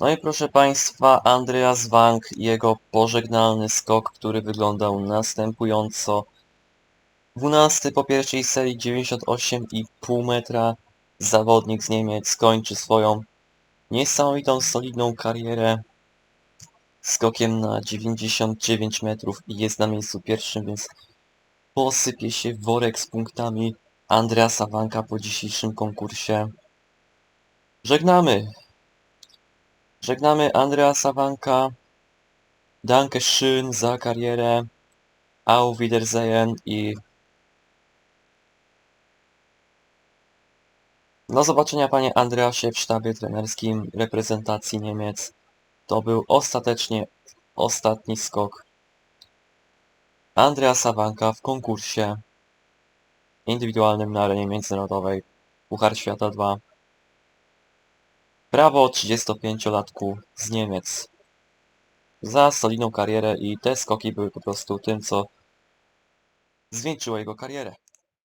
No i proszę Państwa, Andreas Wank i jego pożegnalny skok, który wyglądał następująco. 12 po pierwszej serii 98,5 metra. Zawodnik z Niemiec kończy swoją niesamowitą, solidną karierę skokiem na 99 metrów i jest na miejscu pierwszym, więc posypie się worek z punktami Andreasa Wanka po dzisiejszym konkursie. Żegnamy! Żegnamy Andreasa Wanka. Schön za karierę. Auf Wiedersehen i do zobaczenia panie Andreasie w sztabie trenerskim reprezentacji Niemiec. To był ostatecznie ostatni skok Andreasa Wanka w konkursie indywidualnym na arenie międzynarodowej Puchar Świata 2. Brawo 35-latku z Niemiec. Za solidną karierę i te skoki były po prostu tym, co zwieńczyło jego karierę.